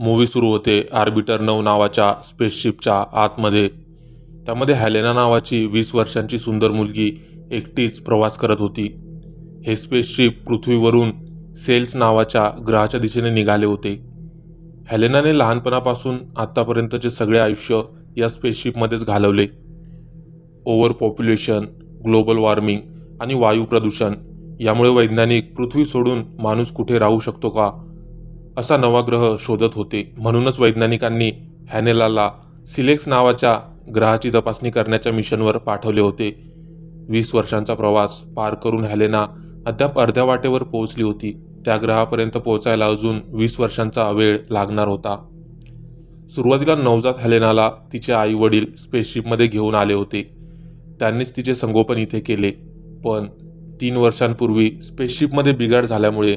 Movie सुरू होते. Arbiter नऊ नावाच्या स्पेसशिपच्या आतमध्ये. त्यामध्ये हॅलेना नावाची वीस वर्षांची सुंदर मुलगी एकटीच प्रवास करत होती. हे स्पेसशिप पृथ्वीवरून सेल्स नावाच्या ग्रहाच्या दिशेने निघाले होते. हॅलेनाने लहानपणापासून आत्तापर्यंतचे सगळे आयुष्य या स्पेसशिपमध्येच घालवले. ओव्हर पॉप्युलेशन ग्लोबल वॉर्मिंग आणि वायू प्रदूषण यामुळे वैज्ञानिक पृथ्वी सोडून माणूस कुठे राहू शकतो का? असा नवा ग्रह शोधत होते. म्हणूनच वैज्ञानिकांनी हॅनेलाला सिलेक्स नावाच्या ग्रहाची तपासणी करण्याच्या मिशनवर पाठवले होते. वीस वर्षांचा प्रवास पार करून हॅलेना अद्याप अर्ध्या वाटेवर पोहोचली होती. त्या ग्रहापर्यंत पोहोचायला अजून वीस वर्षांचा वेळ लागणार होता. सुरुवातीला नवजात हॅलेनाला तिचे आई वडील स्पेसशिपमध्ये घेऊन आले होते. त्यांनीच तिचे संगोपन इथे केले. पण तीन वर्षांपूर्वी स्पेसशिपमध्ये बिघाड झाल्यामुळे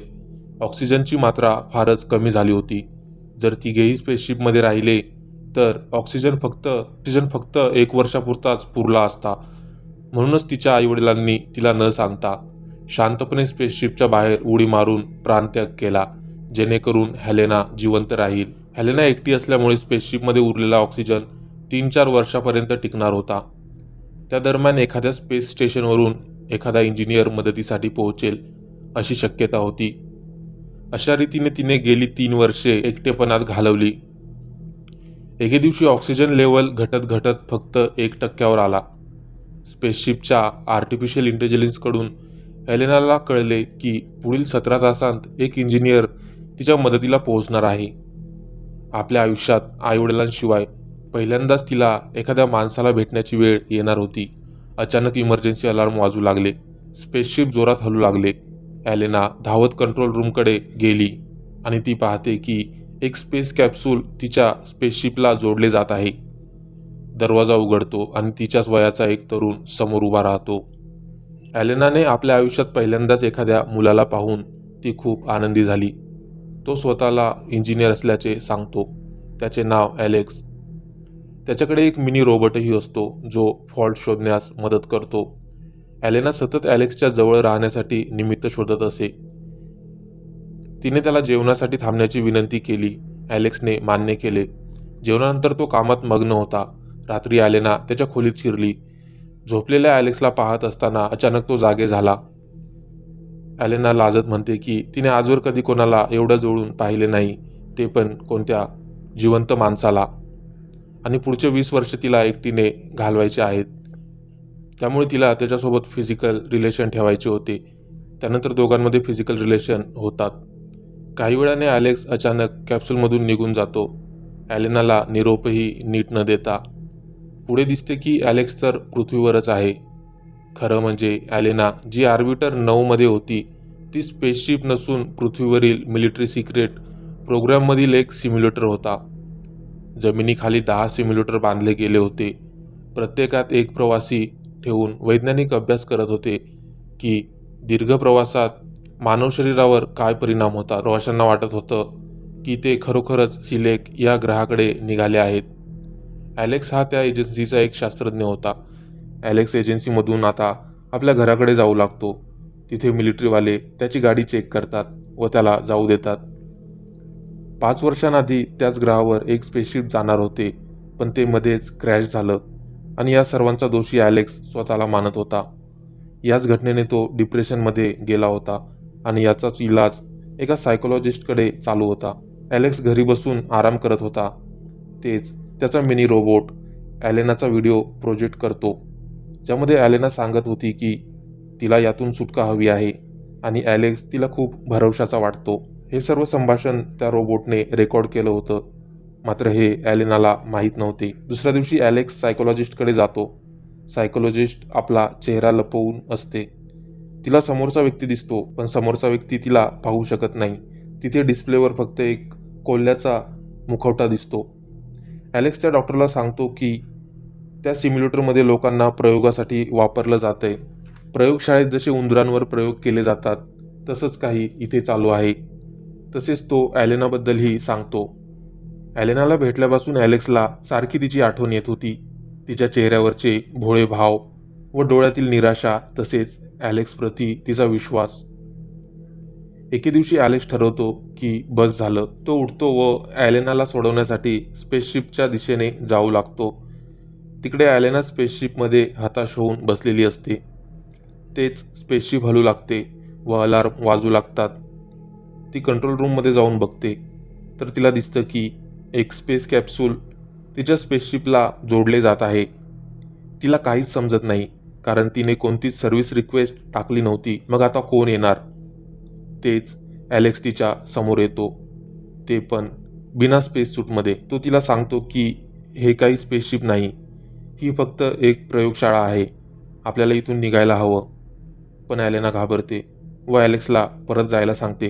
ऑक्सिजनची मात्रा फारच कमी झाली होती. जर तिघेही स्पेसशिपमध्ये राहिले तर ऑक्सिजन फक्त ऑक्सिजन फक्त एक वर्षापुरताच पुरला असता. म्हणूनच तिच्या आईवडिलांनी तिला न सांगता शांतपणे स्पेसशिपच्या बाहेर उडी मारून प्राणत्याग केला जेणेकरून हॅलेना जिवंत राहील. हॅलेना एकटी असल्यामुळे स्पेसशिपमध्ये उरलेला ऑक्सिजन तीन चार वर्षापर्यंत टिकणार होता. त्या दरम्यान एखाद्या स्पेस स्टेशनवरून एखादा इंजिनियर मदतीसाठी पोहोचेल अशी शक्यता होती. अशा रीतीने तिने गेली तीन वर्षे एकटेपणात घालवली. एके दिवशी ऑक्सिजन लेवल घटत घटत फक्त एक टक्क्यावर आला. स्पेसशिपच्या आर्टिफिशियल इंटेलिजन्सकडून एलेनाला कळले की पुढील सतरा तासांत एक इंजिनियर तिच्या मदतीला पोहोचणार आहे. आपल्या आयुष्यात आईवडिलांशिवाय पहिल्यांदाच तिला एखाद्या माणसाला भेटण्याची वेळ येणार होती. अचानक इमर्जन्सी अलार्म वाजू लागले. स्पेसशिप जोरात हलू लागले. ॲलेना धावत कंट्रोल रूमकडे गेली आणि ती पाहते की एक स्पेस कॅप्सूल तिच्या स्पेसशिपला जोडले जात आहे. दरवाजा उघडतो आणि तिच्याच वयाचा एक तरुण समोर उभा राहतो. ॲलेनाने आपल्या आयुष्यात पहिल्यांदाच एखाद्या मुलाला पाहून ती खूप आनंदी झाली. तो स्वतःला इंजिनियर असल्याचे सांगतो. त्याचे नाव ॲलेक्स. त्याच्याकडे एक मिनी रोबोटही असतो जो फॉल्ट शोधण्यास मदत करतो. ॲलेना सतत ॲलेक्सच्या जवळ राहण्यासाठी निमित्त शोधत असे. तिने त्याला जेवणासाठी थांबण्याची विनंती केली. ॲलेक्सने मान्य केले. जेवणानंतर तो कामात मग्न होता. रात्री ॲलेना त्याच्या खोलीत शिरली. झोपलेल्या ॲलेक्सला पाहत असताना अचानक तो जागे झाला. ॲलेना लाजत म्हणते की तिने आजवर कधी कोणाला एवढं जवळून पाहिले नाही. ते पण कोणत्या जिवंत माणसाला. आणि पुढचे वीस वर्ष तिला एकटीने घालवायचे आहेत. त्यामुळे तिला त्याच्यासोबत फिजिकल रिलेशन ठेवायचे होते. त्यानंतर दोघांमध्ये फिजिकल रिलेशन होतात. काही वेळाने ॲलेक्स अचानक कॅप्सूलमधून निघून जातो. ॲलेनाला निरोपही नीट न देता. पुढे दिसते की ॲलेक्स तर पृथ्वीवरच आहे. खरं म्हणजे ॲलेना जी आर्बिटर नऊमध्ये होती ती स्पेसशिप नसून पृथ्वीवरील मिलिटरी सिक्रेट प्रोग्राममधील एक सिम्युलेटर होता. जमिनीखाली दहा सिम्युलेटर बांधले गेले होते. प्रत्येकात एक प्रवासी ठेवून वैज्ञानिक अभ्यास करत होते की दीर्घ प्रवासात मानव शरीरावर काय परिणाम होता? प्रवाशांना वाटत होतं की ते खरोखरच सिलेक या ग्रहाकडे निघाले आहेत. ॲलेक्स हा त्या एजन्सीचा एक शास्त्रज्ञ होता. ॲलेक्स एजन्सीमधून आता आपल्या घराकडे जाऊ लागतो. तिथे मिलिटरीवाले त्याची गाडी चेक करतात व त्याला जाऊ देतात. पाच वर्षांआधी त्याच ग्रहावर एक स्पेसशिप जाणार होते पण ते मध्येच क्रॅश झालं. आणि या सर्वांचा दोषी ॲलेक्स स्वतःला मानत होता. याच घटनेने तो डिप्रेशनमध्ये गेला होता आणि याचाच इलाज एका सायकोलॉजिस्टकडे चालू होता. ॲलेक्स घरी बसून आराम करत होता. तेच त्याचा मिनी रोबोट ॲलेनाचा व्हिडिओ प्रोजेक्ट करतो. ज्यामध्ये ॲलेना सांगत होती की तिला यातून सुटका हवी आहे आणि ॲलेक्स तिला खूप भरवशाचा वाटतो. हे सर्व संभाषण त्या रोबोटने रेकॉर्ड केलं होतं. मात्र हे ॲलेनाला माहीत नव्हते. दुसऱ्या दिवशी ॲलेक्स सायकोलॉजिस्टकडे जातो. सायकोलॉजिस्ट आपला चेहरा लपवून असते. तिला समोरचा व्यक्ती दिसतो पण समोरचा व्यक्ती तिला पाहू शकत नाही. तिथे डिस्प्लेवर फक्त एक कोल्ह्याचा मुखवटा दिसतो. ॲलेक्स त्या डॉक्टरला सांगतो की त्या सिम्युलेटरमध्ये लोकांना प्रयोगासाठी वापरलं जातं आहे प्रयोगशाळेत जसे उंदरांवर प्रयोग केले जातात तसंच काही इथे चालू आहे. तसेच तो ॲलेनाबद्दलही सांगतो. ॲलेनाला भेटल्यापासून ॲलेक्सला सारखी तिची आठवण येत होती. तिच्या चेहऱ्यावरचे भोळे भाव व डोळ्यातील निराशा तसेच ॲलेक्सप्रती तिचा विश्वास. एके दिवशी ॲलेक्स ठरवतो की बस झालं. तो उठतो व ॲलेनाला सोडवण्यासाठी स्पेसशिपच्या दिशेने जाऊ लागतो. तिकडे ॲलेना स्पेसशिपमध्ये हताश होऊन बसलेली असते. तेच स्पेसशिप हलू लागते व अलार्म वाजू लागतात. ती कंट्रोल रूममध्ये जाऊन बघते. तर तिला दिसतं की एक स्पेस कॅप्सूल तिच्या स्पेसशिपला जोडले जात आहे. तिला काहीच समजत नाही कारण तिने कोणतीच सर्व्हिस रिक्वेस्ट टाकली नव्हती. मग आता कोण येणार? तेच ॲलेक्स तिच्या समोर येतो. ते पण बिना स्पेस सूटमध्ये तो तिला सांगतो की हे काही स्पेसशिप नाही. ही फक्त एक प्रयोगशाळा आहे. आपल्याला इथून निघायला हवं. पण ॲलेना घाबरते व ॲलेक्सला परत जायला सांगते.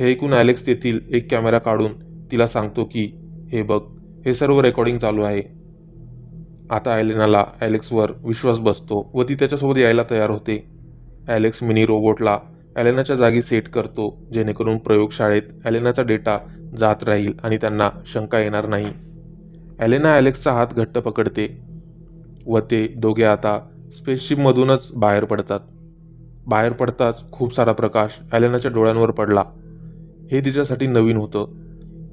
हे ऐकून ॲलेक्स तेथील एक कॅमेरा काढून तिला सांगतो की हे बघ हे सर्व रेकॉर्डिंग चालू आहे. आता ॲलेनाला ॲलेक्सवर विश्वास बसतो व ती त्याच्यासोबत यायला तयार होते. ॲलेक्स मिनी रोबोटला ॲलेनाच्या जागी सेट करतो जेणेकरून प्रयोगशाळेत ॲलेनाचा डेटा जात राहील आणि त्यांना शंका येणार नाही. ॲलेना ॲलेक्सचा हात घट्ट पकडते व ते दोघे आता स्पेसशिपमधूनच बाहेर पडतात. बाहेर पडताच खूप सारा प्रकाश ॲलेनाच्या डोळ्यांवर पडला. हे तिच्यासाठी नवीन होतं.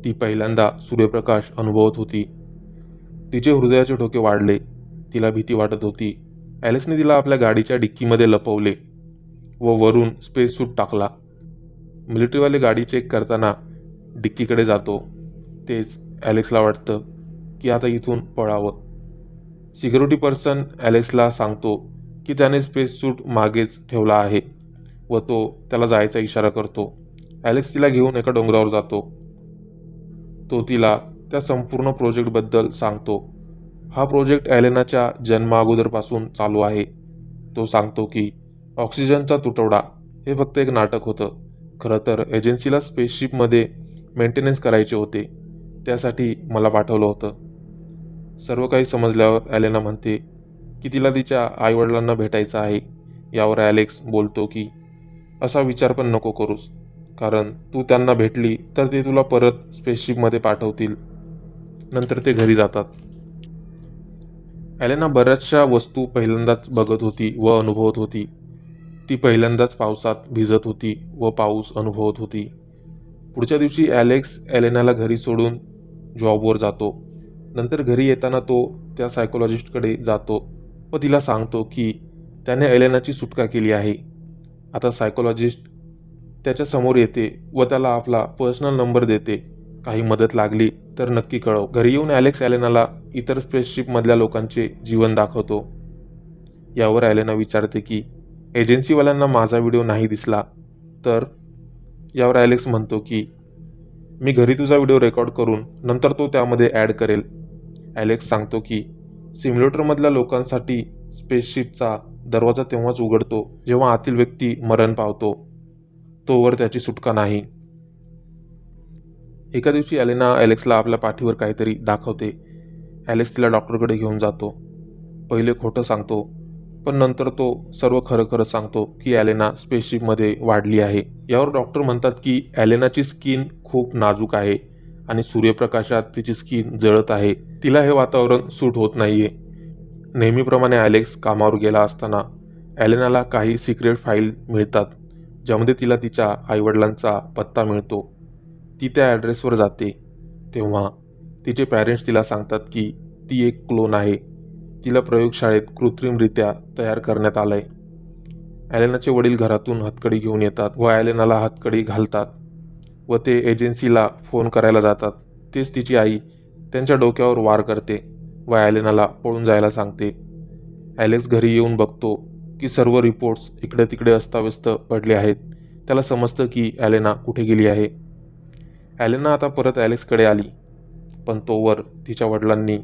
ती पहिल्यांदा सूर्यप्रकाश अनुभवत होती. तिचे हृदयाचे ठोके वाढले. तिला भीती वाटत होती. ॲलेक्सने तिला आपल्या गाडीच्या डिक्कीमध्ये लपवले व वरून स्पेस सूट टाकला. मिलिटरीवाले गाडी चेक करताना डिक्कीकडे जातो. तेच ॲलेक्सला वाटतं की आता इथून पळावं. सिक्युरिटी पर्सन ॲलेक्सला सांगतो की त्याने स्पेस सूट मागेच ठेवला आहे व तो त्याला जायचा इशारा करतो. ॲलेक्स तिला घेऊन एका डोंगरावर जातो. तो तिला त्या संपूर्ण प्रोजेक्टबद्दल सांगतो. हा प्रोजेक्ट ॲलेनाच्या जन्माअगोदरपासून चालू आहे. तो सांगतो की ऑक्सिजनचा तुटवडा हे फक्त एक नाटक होतं. खरं तर एजन्सीला स्पेसशिपमध्ये मेंटेनन्स करायचे होते. त्यासाठी मला पाठवलं होतं. सर्व काही समजल्यावर ॲलेना म्हणते की तिला तिच्या आईवडिलांना भेटायचं आहे. यावर ॲलेक्स बोलतो की असा विचार पण नको करूस. कारण तू त्यांना भेटली तर ते तुला परत स्पेसशिपमध्ये पाठवतील. नंतर ते घरी जातात. ॲलेना बऱ्याचशा वस्तू पहिल्यांदाच बघत होती व अनुभवत होती. ती पहिल्यांदाच पावसात भिजत होती व पाऊस अनुभवत होती. पुढच्या दिवशी ॲलेक्स ॲलेनाला घरी सोडून जॉबवर जातो. नंतर घरी येताना तो त्या सायकोलॉजिस्टकडे जातो व तिला सांगतो की त्याने ॲलेनाची सुटका केली आहे. आता सायकोलॉजिस्ट त्याच्यासमोर येते व त्याला आपला पर्सनल नंबर देते. काही मदत लागली तर नक्की कळव. घरी येऊन ॲलेक्स ॲलेनाला इतर स्पेसशिपमधल्या लोकांचे जीवन दाखवतो. यावर ॲलेना विचारते की एजन्सीवाल्यांना माझा व्हिडिओ नाही दिसला? तर यावर ॲलेक्स म्हणतो की मी घरी तुझा व्हिडिओ रेकॉर्ड करून नंतर तो त्यामध्ये ॲड करेल. ॲलेक्स सांगतो की सिम्युलेटरमधल्या लोकांसाठी स्पेसशिपचा दरवाजा तेव्हाच उघडतो जेव्हा आतील व्यक्ती मरण पावतो. तोवर त्याची सुटका नाही. एका दिवशी ॲलेना ॲलेक्सला आपल्या पाठीवर काहीतरी दाखवते. ॲलेक्स तिला डॉक्टरकडे घेऊन जातो. पहिले खोटं सांगतो पण नंतर तो सर्व खरं खरं सांगतो की ॲलेना स्पेसशिपमध्ये वाढली आहे. यावर डॉक्टर म्हणतात की ॲलेनाची स्किन खूप नाजूक आहे आणि सूर्यप्रकाशात तिची स्किन जळत आहे. तिला हे वातावरण सूट होत नाही आहे नेहमीप्रमाणे ॲलेक्स कामावर गेला असताना ॲलेनाला काही सिक्रेट फाईल मिळतात. ज्यामध्ये तिला तिच्या आईवडिलांचा पत्ता मिळतो ती त्या ॲड्रेसवर जाते. तेव्हा तिचे पॅरेंट्स तिला सांगतात की ती एक क्लोन आहे. तिला प्रयोगशाळेत कृत्रिमरित्या तयार करण्यात आलं आहे ॲलेनाचे वडील घरातून हातकडी घेऊन येतात व ॲलेनाला हातकडी घालतात व ते एजन्सीला फोन करायला जातात. तेच तिची आई त्यांच्या डोक्यावर वार करते व ॲलेनाला पळून जायला सांगते. ॲलेक्स घरी येऊन बघतो की सर्व रिपोर्ट्स इकडे तिकडे अस्ताव्यस्त पडले आहेत. त्याला समजतं की ॲलेना कुठे गेली आहे. ॲलेना आता परत ॲलेक्सकडे आली. पण तोवर तिच्या वडिलांनी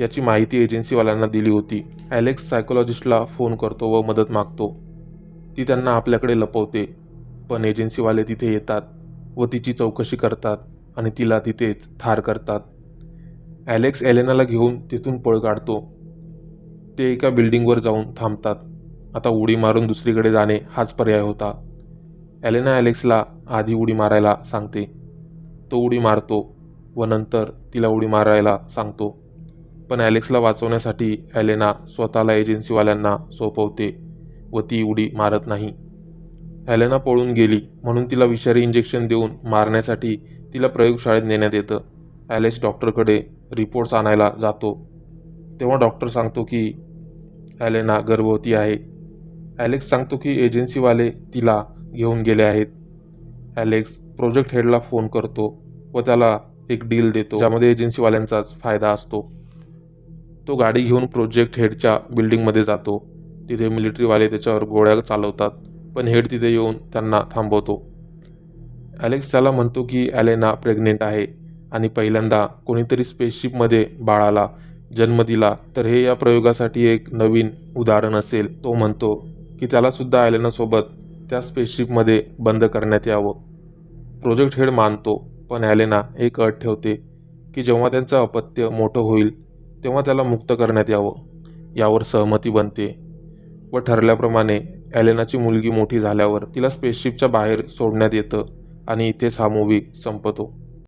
याची माहिती एजन्सीवाल्यांना दिली होती. ॲलेक्स सायकोलॉजिस्टला फोन करतो व मदत मागतो. ती त्यांना आपल्याकडे लपवते. पण एजन्सीवाले तिथे येतात व तिची चौकशी करतात आणि तिला तिथेच ठार करतात. ॲलेक्स ॲलेनाला घेऊन तिथून पळ काढतो. ते एका बिल्डिंगवर जाऊन थांबतात. आता उडी मारून दुसरीकडे जाणे हाच पर्याय होता. ॲलेना ॲलेक्सला आधी उडी मारायला सांगते. तो उडी मारतो व नंतर तिला उडी मारायला सांगतो. पण ॲलेक्सला वाचवण्यासाठी ॲलेना स्वतःला एजन्सीवाल्यांना सोपवते व ती उडी मारत नाही. ॲलेना पळून गेली म्हणून तिला विषारी इंजेक्शन देऊन मारण्यासाठी तिला प्रयोगशाळेत नेण्यात येतं. ॲलेक्स डॉक्टरकडे रिपोर्ट्स आणायला जातो. तेव्हा डॉक्टर सांगतो की ॲलेना गर्भवती आहे. ॲलेक्स सांगतो की एजन्सीवाले तिला घेऊन गेले आहेत. ॲलेक्स प्रोजेक्ट हेडला फोन करतो व त्याला एक डील देतो ज्यामध्ये एजन्सीवाल्यांचाच फायदा असतो. तो गाडी घेऊन प्रोजेक्ट हेडच्या बिल्डिंगमध्ये जातो. तिथे मिलिटरीवाले त्याच्यावर गोळ्या चालवतात पण हेड तिथे येऊन त्यांना थांबवतो. ॲलेक्स त्याला म्हणतो की ॲलेना प्रेग्नेंट आहे आणि पहिल्यांदा कोणीतरी स्पेसशिपमध्ये बाळाला जन्म दिला तर हे या प्रयोगासाठी एक नवीन उदाहरण असेल तो म्हणतो की त्यालासुद्धा ॲलेनासोबत त्या स्पेसशिपमध्ये बंद करण्यात यावं. प्रोजेक्ट हेड मानतो पण ॲलेना एक अट ठेवते की जेव्हा त्यांचं अपत्य मोठं होईल तेव्हा त्याला मुक्त करण्यात यावं. यावर सहमती बनते. व ठरल्याप्रमाणे ॲलेनाची मुलगी मोठी झाल्यावर तिला स्पेसशिपच्या बाहेर सोडण्यात येतं आणि इथेच हा मूवी संपतो.